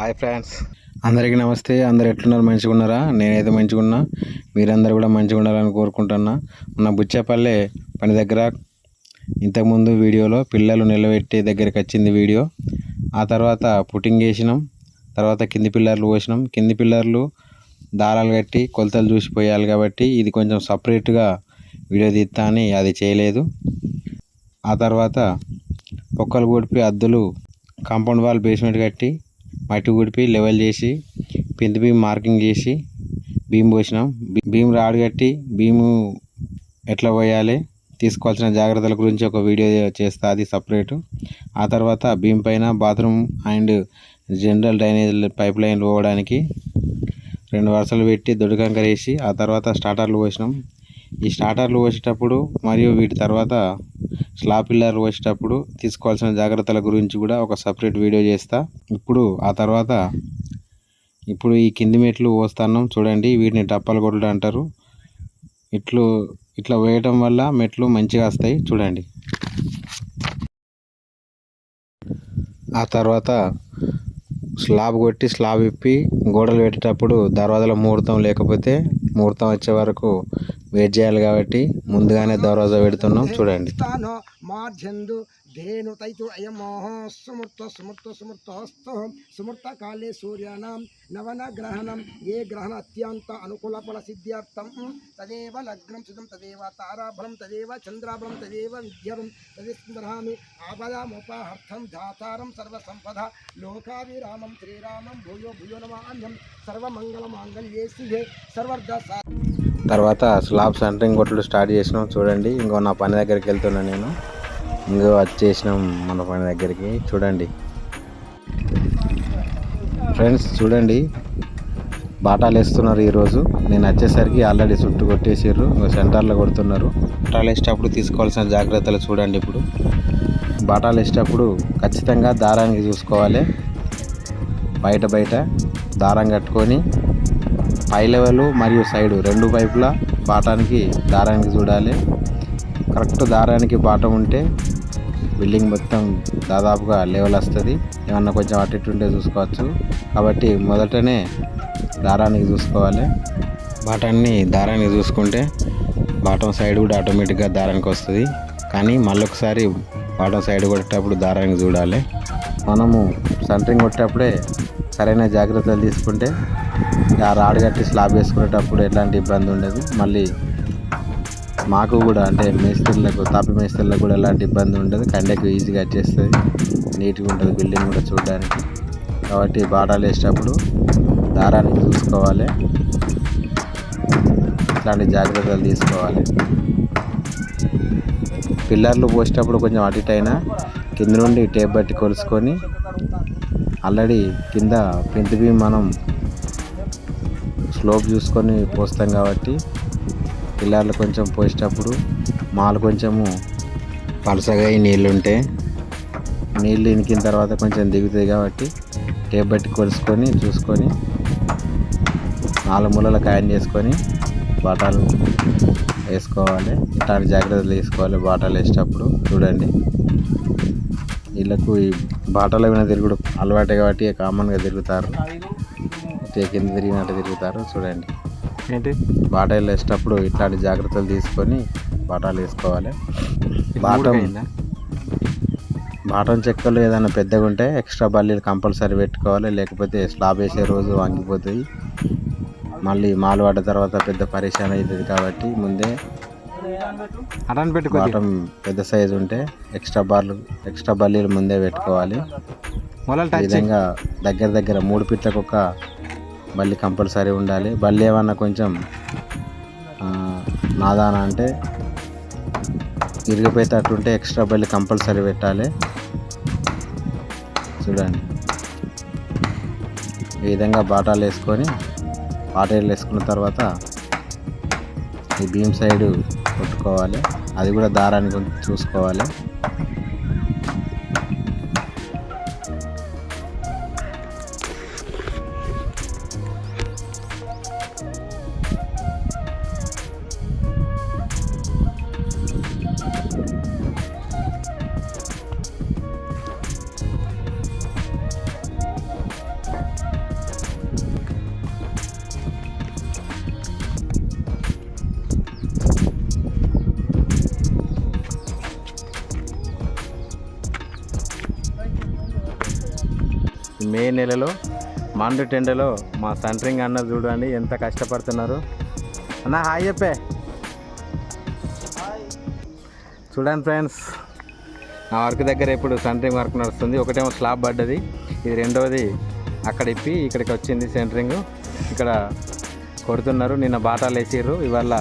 Hi friends. అందరికీ నమస్తే. అందరు ఎట్లున్నారు? మంచిగా ఉన్నారా? నేనైతే మంచిగా ఉన్నా. మీరందరూ కూడా మంచిగా ఉండాలని కోరుకుంటున్నా. మన బుచ్చపల్లె పని దగ్గర ఇంతకుముందు వీడియోలో పిల్లలు నిలబెట్టే దగ్గరికి వచ్చింది వీడియో. ఆ తర్వాత పుట్టింగ్ వేసినాం. తర్వాత కింది పిల్లర్లు పోసినాం. కింది పిల్లర్లు దారాలు కట్టి కొలతలు చూసిపోయాలి కాబట్టి ఇది కొంచెం సపరేట్గా వీడియో తీస్తా అని అది చేయలేదు. ఆ తర్వాత పొక్కలు కొడిపి అద్దులు కాంపౌండ్ వాల్ బేస్మెంట్ కట్టి మట్టి గుడిపి లెవెల్ చేసి పింత బీమ్ మార్కింగ్ చేసి బీమ్ పోసినాం. బీమ్ రాడ్ కట్టి భీము ఎట్లా పోయాలి తీసుకోవాల్సిన జాగ్రత్తల గురించి ఒక వీడియో చేస్తా అది సపరేటు. ఆ తర్వాత బీమ్ పైన bathroom and general drainage pipeline పోవడానికి రెండు వరుసలు పెట్టి దొడ్డు కంకర వేసి ఆ తర్వాత స్టార్టర్లు పోసినాం. ఈ స్టార్టర్లు పోసేటప్పుడు మరియు వీటి తర్వాత స్లాబ్ పిల్లర్లు పోసేటప్పుడు తీసుకోవాల్సిన జాగ్రత్తల గురించి కూడా ఒక సపరేట్ వీడియో చేస్తా. ఇప్పుడు ఆ తర్వాత ఇప్పుడు ఈ కింది మెట్లు పోస్తాను చూడండి వీటిని టప్పలు కొట్టడం అంటారు. ఇట్లు ఇట్లా వేయటం వల్ల మెట్లు మంచిగా వస్తాయి చూడండి. ఆ తర్వాత స్లాబ్ కొట్టి స్లాబ్ ఇప్పి గోడలు పెట్టేటప్పుడు దర్వాజల ముహూర్తం లేకపోతే ముహూర్తం వచ్చే వరకు వెయిట్ చేయాలి కాబట్టి ముందుగానే దర్వాజా పెడుతున్నాం. చూడండి. స్థానో మార్జందు ధేను తైతు అయమోహ సుమూర్త సుమూర్త సుమూర్తస్తు సుమూర్త కాలే సూర్యానాం నవన ఏ గ్రహణ అత్యంత అనుకూల ఫల సిద్ధ్యార్థం తదేవ లగ్నం సుతం తదేవ తారాభరం తదేవ చంద్రాభరం తదేవ విద్యవం తదేస్మరామి ఆపదాముపాహర్థం ధాతారం సర్వసంపద లోకావిరామం శ్రీరామం భూయో భూయో నమాన్యం సర్వమంగళమాంగళ్యే శివే సర్వర్ధ సా తర్వాత స్లాబ్ సెంటరింగ్ కొట్లు స్టార్ట్ చేసినాం. చూడండి ఇంకో నా పని దగ్గరికి వెళ్తున్నాను నేను. ఇంకా వచ్చేసినాం మన పని దగ్గరికి. చూడండి. ఫ్రెండ్స్ చూడండి. బాటాలు వేస్తున్నారు ఈరోజు. నేను వచ్చేసరికి ఆల్రెడీ చుట్టు కొట్టేసారు సెంటర్లో కొడుతున్నారు. బాటాలు వేసేటప్పుడు తీసుకోవాల్సిన జాగ్రత్తలు చూడండి ఇప్పుడు. బాటాలు వేసేటప్పుడు ఖచ్చితంగా దారానికి చూసుకోవాలి. బయట బయట దారం కట్టుకొని పై లెవెల్ మరియు సైడ్ రెండు వైపులా బాటానికి దారానికి చూడాలి. కరెక్ట్ దారానికి బాటం ఉంటే బిల్డింగ్ మొత్తం దాదాపుగా లెవెల్ వస్తుంది. ఏమన్నా కొంచెం అటు ఇటు ఉంటే చూసుకోవచ్చు. కాబట్టి మొదటనే దారానికి చూసుకోవాలి. బాటాన్ని దారానికి చూసుకుంటే బాటం సైడ్ కూడా ఆటోమేటిక్గా దారానికి వస్తుంది. కానీ మళ్ళొకసారి బాటం సైడ్ కొట్టేటప్పుడు దారానికి చూడాలి. మనము సెంటరింగ్ కొట్టేటప్పుడే సరైన జాగ్రత్తలు తీసుకుంటే ఆ రాడ్ కట్టి స్లాబ్ వేసుకునేటప్పుడు ఎలాంటి ఇబ్బంది ఉండదు. మళ్ళీ మాకు కూడా అంటే మేస్త్రులకు తాపి మేస్త్రులకు కూడా ఎలాంటి ఇబ్బంది ఉండదు. కండకు ఈజీగా వచ్చేస్తుంది నీట్గా ఉంటుంది బిల్డింగ్ కూడా చూడడానికి. కాబట్టి బాటాలు వేసేటప్పుడు దారాన్ని చూసుకోవాలి. ఇట్లాంటి జాగ్రత్తలు తీసుకోవాలి. పిల్లర్లు పోసేటప్పుడు కొంచెం అటు ఇటు అయినా కింద నుండి టేప్ బట్టి కొలుసుకొని ఆల్రెడీ కింద పెంట్ బీమ్ మనం స్లోప్ చూసుకొని పోస్తాం కాబట్టి పిల్లర్లు కొంచెం పోసేటప్పుడు మాలు కొంచెము పలసగా ఈ నీళ్ళు ఉంటే నీళ్ళు ఇనికిన తర్వాత కొంచెం దిగుతాయి కాబట్టి టేప్ బట్టి కొలుసుకొని చూసుకొని నాలుగు మూలల కాయన్ చేసుకొని బాటాలు వేసుకోవాలి. ఇట్లాంటి జాగ్రత్తలు తీసుకోవాలి బాటాలు వేసేటప్పుడు. చూడండి. వీళ్ళకు ఈ బాటల మీద తిరుగుడు అలవాటే కాబట్టి కామన్గా తిరుగుతారు. కింద తిరిగినట్టు తిరుగుతారు. చూడండి. ఏంటి? బాటాలు వేసేటప్పుడు ఇట్లాంటి జాగ్రత్తలు తీసుకొని బాటాలు వేసుకోవాలి. బాటం బాటం చెక్కలు ఏదైనా పెద్దగా ఉంటే ఎక్స్ట్రా బల్లీలు కంపల్సరీ పెట్టుకోవాలి. లేకపోతే స్లాబ్ వేసే రోజు వంగిపోతాయి. మళ్ళీ మాలు పడ్డ తర్వాత పెద్ద పరేషాన్ అవుతుంది కాబట్టి ముందే అటాన్ పెట్టుకో బాటం పెద్ద సైజు ఉంటే ఎక్స్ట్రా బార్లు ఎక్స్ట్రా బల్లీలు ముందే పెట్టుకోవాలి. విధంగా దగ్గర దగ్గర మూడు పిట్లకు ఒక బల్లి కంపల్సరీ ఉండాలి. బల్లి ఏమన్నా కొంచెం నాదాన అంటే ఇరిగిపోయేటట్టుంటే ఎక్స్ట్రా బల్లి కంపల్సరీ పెట్టాలి. చూడండి. ఈ విధంగా బాటాలు వేసుకొని బాటాలు వేసుకున్న తర్వాత ఈ బీమ్ సైడ్ కొట్టుకోవాలి. అది కూడా దారాన్ని కొంచెం చూసుకోవాలి. మే నెలలో మండు టెండలో మా సెంటరింగ్ అన్న చూడండి ఎంత కష్టపడుతున్నారు. అన్న హాయ్ చెప్పే. చూడండి ఫ్రెండ్స్ నా వర్క్ దగ్గర ఇప్పుడు సెంటరింగ్ వర్క్ నడుస్తుంది. ఒకటేమో స్లాబ్ పడ్డది. ఇది రెండవది అక్కడ ఇప్పి ఇక్కడికి వచ్చింది సెంటరింగ్. ఇక్కడ కొడుతున్నారు. నిన్న బాటాలు వేసారు ఇవాళ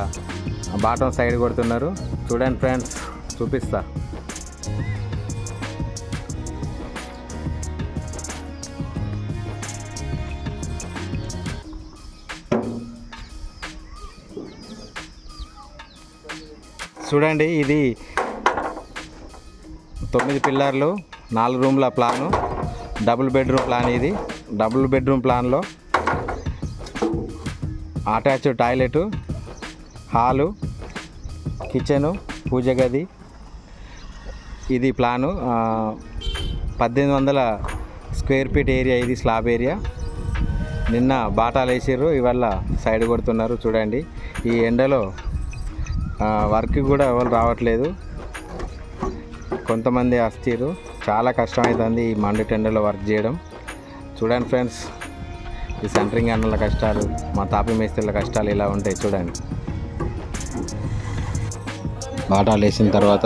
బాటం సైడ్ కొడుతున్నారు. చూడండి ఫ్రెండ్స్ చూపిస్తా. చూడండి ఇది తొమ్మిది పిల్లర్లు నాలుగు రూమ్ల ప్లాను డబుల్ బెడ్రూమ్ ప్లాన్ ఇది. డబుల్ బెడ్రూమ్ ప్లాన్లో అటాచ్ టాయిలెట్ హాలు కిచెను పూజ గది. ఇది ప్లాను పద్దెనిమిది వందల స్క్వేర్ ఫీట్ ఏరియా ఇది స్లాబ్ ఏరియా. నిన్న బాటాలు వేసారు ఇవాళ సైడ్ కొడుతున్నారు చూడండి. ఈ ఎండలో వర్క్ కూడా ఎవరు రావట్లేదు. కొంతమంది వస్తారు చాలా కష్టమవుతుంది ఈ మండు టెండర్లో వర్క్ చేయడం. చూడండి ఫ్రెండ్స్ ఈ సెంటరింగ్ అన్నల కష్టాలు మా తాపి మేస్త్రుల కష్టాలు ఇలా ఉంటాయి చూడండి. బాటాలు వేసిన తర్వాత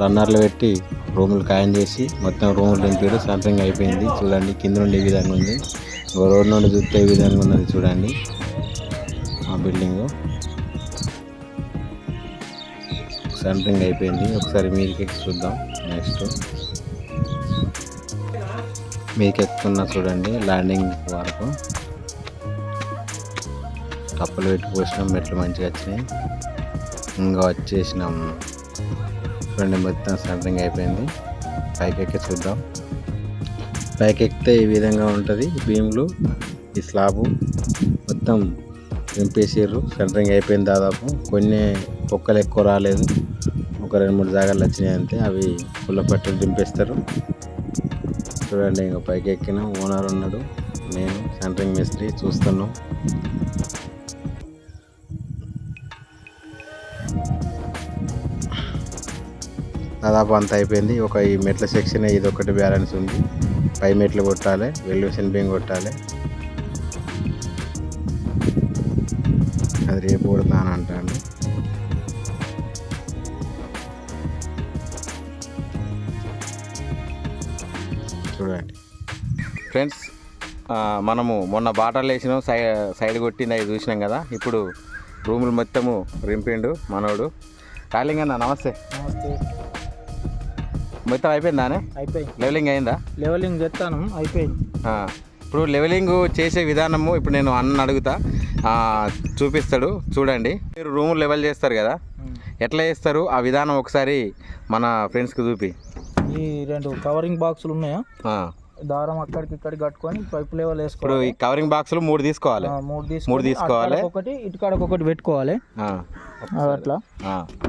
రన్నర్లు పెట్టి రూములు ఖాయం చేసి మొత్తం రూములు నింపాడు సెంటరింగ్ అయిపోయింది. చూడండి కింద నుండి ఈ విధంగా ఉంది. రోడ్డు రోడ్ నుండి చూస్తే ఈ విధంగా ఉన్నది చూడండి. ఆ బిల్డింగ్. సెంటరింగ్ అయిపోయింది. ఒకసారి మీదకి ఎక్కి చూద్దాం. నెక్స్ట్ మీకు ఎక్కుతున్నా చూడండి ల్యాండింగ్ వరకు. కప్పలు పెట్టి పోసినాం మెట్లు మంచిగా వచ్చినాయి. ఇంకా వచ్చేసినాం. చూడండి మొత్తం సెంటరింగ్ అయిపోయింది. పైకి ఎక్కి చూద్దాం. పైకి ఎక్కితే ఈ విధంగా ఉంటుంది. భీములు ఈ స్లాబు మొత్తం నింపేసారు సెంటరింగ్ అయిపోయింది దాదాపు కొన్ని పొక్కలు ఎక్కువ రాలేదు. ఒక రెండు మూడు జాగాలు వచ్చినాయి అంతే. అవి పుల్ల పట్టులు దింపేస్తారు. చూడండి ఇంకా పైకి ఎక్కిన ఓనర్ ఉన్నాడు. నేను సెంటరింగ్ మిస్త్రీ చూస్తున్నాం. దాదాపు అంత అయిపోయింది. ఒక ఈ మెట్ల సెక్షన్ ఇది ఒకటి బ్యాలెన్స్ ఉంది. పై మెట్లు కొట్టాలి వెల్లు సెంపింగ్ కొట్టాలి. అది రేపు కొడతాను అంటాను చూడండి. ఫ్రెండ్స్ మనము మొన్న బాటలు వేసినాం సై సైడ్ కొట్టింది అవి చూసినాం కదా. ఇప్పుడు రూములు మొత్తము రింపిండు మనోడు. కాలింగ్ అన్న నమస్తే. నమస్తే. మొత్తం అయిపోయిందానే అయిపోయి లెవెలింగ్ అయిందా? లెవెలింగ్ చెప్తాను అయిపోయింది. ఆ, ఇప్పుడు లెవెలింగ్ చేసే విధానము ఇప్పుడు నేను అన్న అడుగుతా. చూపిస్తాడు చూడండి. మీరు రూమ్ లెవెల్ చేస్తారు కదా? ఎట్లా చేస్తారు? ఆ విధానం ఒకసారి మన ఫ్రెండ్స్కి చూపి. ఈ రెండు కవరింగ్ బాక్సులు ఉన్నాయా? దారం అక్కడికి ఇక్కడికి కట్టుకొని పైప్ లెవెల్ ఇప్పుడు వేసుకోవాలి. ఈ కవరింగ్ బాక్సులు మూడు తీసుకోవాలి. మూడు తీసుకొని మూడు తీసుకోవాలి. ఒకటి ఇటు కాడకు ఒకటి పెట్టుకోవాలి అట్లా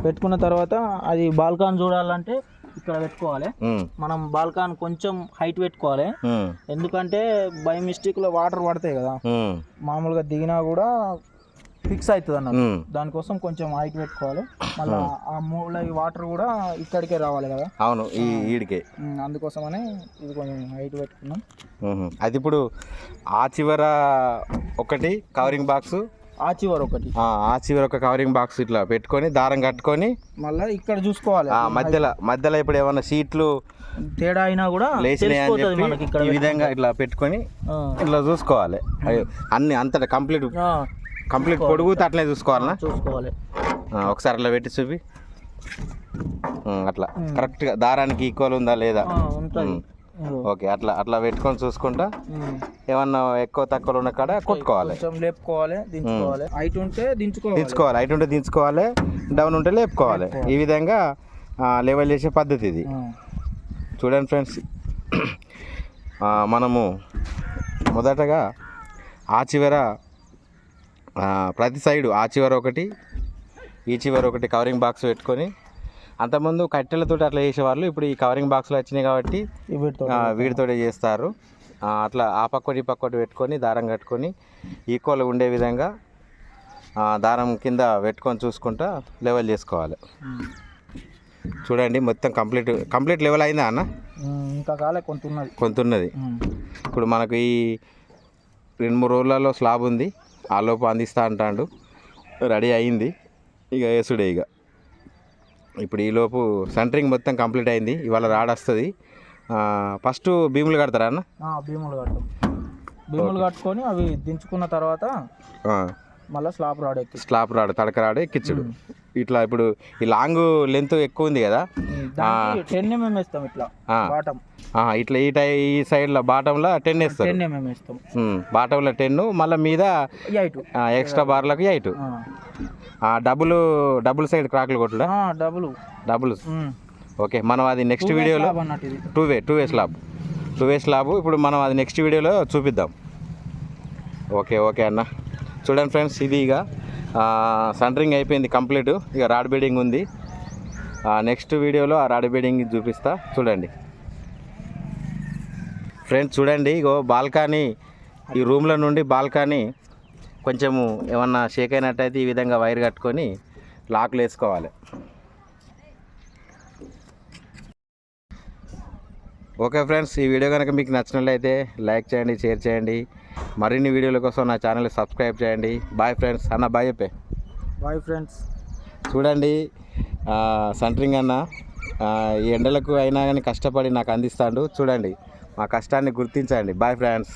పెట్టుకున్న తర్వాత అది బాల్కాన్ చూడాలంటే ఇక్కడ పెట్టుకోవాలి. మనం బాల్కాన్ కొంచెం హైట్ పెట్టుకోవాలి. ఎందుకంటే బై మిస్టేక్లో వాటర్ పడతాయి కదా. మామూలుగా దిగినా కూడా ఫిక్స్ అవుతుంది అన్నట్టు. ఉమ్. దానికోసం కొంచెం హైట్ పెట్టుకోవాలి. మళ్ళీ ఆ మూల వాటర్ కూడా ఇక్కడికే రావాలి కదా. అవును ఈ ఈడికే. అందుకోసమనే ఇది కొంచెం హైట్ పెట్టుకున్నాం. అది ఇప్పుడు ఆ చివర ఒకటి కవరింగ్ బాక్స్ ఆ చివరి ఒకటి. ఆ చివర ఒక కవరింగ్ బాక్స్ ఇట్లా పెట్టుకొని దారం కట్టుకొని మళ్ళీ ఇక్కడ చూసుకోవాలి. ఆ మధ్యలో మధ్యలో ఇప్పుడు ఏమన్నా సీట్లు తేడా అయినా కూడా మనకి ఇక్కడ ఈ విధంగా ఇట్లా పెట్టుకొని ఇట్లా చూసుకోవాలి. అన్ని అంతటా కంప్లీట్ కంప్లీట్ పొడుగు అట్లనే చూసుకోవాలనా? చూసుకోవాలి. ఒకసారి అట్లా పెట్టి చూపి. అట్లా. కరెక్ట్గా దారానికి ఈక్వల్ ఉందా లేదా? ఉంటుంది. ఓకే అట్లా అట్లా పెట్టుకొని చూసుకుంటా. ఏమన్నా ఎక్కువ తక్కువ ఉన్న కాడ కొట్టుకోవాలి. కొంచెం లేపుకోవాలి దించుకోవాలి. హైట్ ఉంటే దించుకోవాలి. దించుకోవాలి హైట్ ఉంటే దించుకోవాలి డౌన్ ఉంటే లేపుకోవాలి. ఈ విధంగా లెవెల్ చేసే పద్ధతి ఇది. చూడండి ఫ్రెండ్స్. మనము మొదటగా ఆ చివర ప్రతి సైడు ఆ చివర ఒకటి ఈ చివర ఒకటి కవరింగ్ బాక్స్ పెట్టుకొని అంతకుముందు కట్టెలతో అట్లా చేసేవాళ్ళు. ఇప్పుడు ఈ కవరింగ్ బాక్స్లు వచ్చినాయి కాబట్టి వీటితోటే చేస్తారు. అట్లా ఆ పక్కటి ఈ పక్కటి పెట్టుకొని దారం కట్టుకొని ఈక్వల్ ఉండే విధంగా దారం కింద పెట్టుకొని చూసుకుంటా లెవెల్ చేసుకోవాలి. చూడండి మొత్తం కంప్లీట్ కంప్లీట్ లెవెల్ అయిందా అన్న? ఇంకా కాలే కొంత ఉన్నది. కొంత ఉన్నది. ఇప్పుడు మనకు ఈ రెండు మూడు రోజులలో స్లాబ్ ఉంది. ఆ లోపు అందిస్తా అంటాడు. రెడీ అయింది. ఇక వేసుడే ఇక. ఇప్పుడు ఈ లోపు సెంటరింగ్ మొత్తం కంప్లీట్ అయింది. ఇవాళ రాడ్ వస్తుంది. ఫస్ట్ భీములు కడతారా అన్న? భీములు కడతాం. భీములు కట్టుకొని అవి దించుకున్న తర్వాత మళ్ళీ స్లాబ్ రాడ్ ఎక్కి. స్లాబ్ రాడ్ తడక రాడ్ ఎక్కించుడు ఇట్లా ఇప్పుడు ఈ లాంగ్ లెంత్ ఎక్కువ ఉంది కదా? టెన్ ఎంఎం వేస్తాం ఇట్లా. బాటం. ఇట్లా ఈ టై ఈ సైడ్లో బాటంలో టెన్ వేస్తారు. టెన్ ఎంఎం వేస్తాం. బాటంలో టెన్ మళ్ళీ మీద ఎయిట్ ఎక్స్ట్రా బార్లకు ఎయిట్ డబుల్ డబుల్ సైడ్ క్రాకులు కొట్టుడా? డబుల్. డబుల్. ఓకే మనం అది నెక్స్ట్ వీడియోలో two way two way slab two way slab ఇప్పుడు మనం అది నెక్స్ట్ వీడియోలో చూపిద్దాం. ఓకే ఓకే అన్న. చూడండి ఫ్రెండ్స్ ఇది ఇక సెంటరింగ్ అయిపోయింది కంప్లీట్. ఇక రాడ్ బీడింగ్ ఉంది. నెక్స్ట్ వీడియోలో ఆ రాడ్ బీడింగ్ చూపిస్తా. చూడండి. ఫ్రెండ్స్ చూడండి ఇగో బాల్కనీ. ఈ రూమ్ల నుండి బాల్కనీ కొంచెము ఏమన్నా షేక్ అయినట్టయితే ఈ విధంగా వైర్ కట్టుకొని లాక్లు వేసుకోవాలి. ఓకే ఫ్రెండ్స్ ఈ వీడియో కనుక మీకు నచ్చినట్లయితే లైక్ చేయండి షేర్ చేయండి. మరిన్ని వీడియోల కోసం నా ఛానల్ సబ్స్క్రైబ్ చేయండి. బాయ్ ఫ్రెండ్స్ అన్న బాయ్ చెప్పే. Bye friends. చూడండి సెంటరింగ్ అన్న ఈ ఎండలకు అయినా కానీ కష్టపడి నాకు అందిస్తాడు. చూడండి మా కష్టాన్ని గుర్తించండి. Bye friends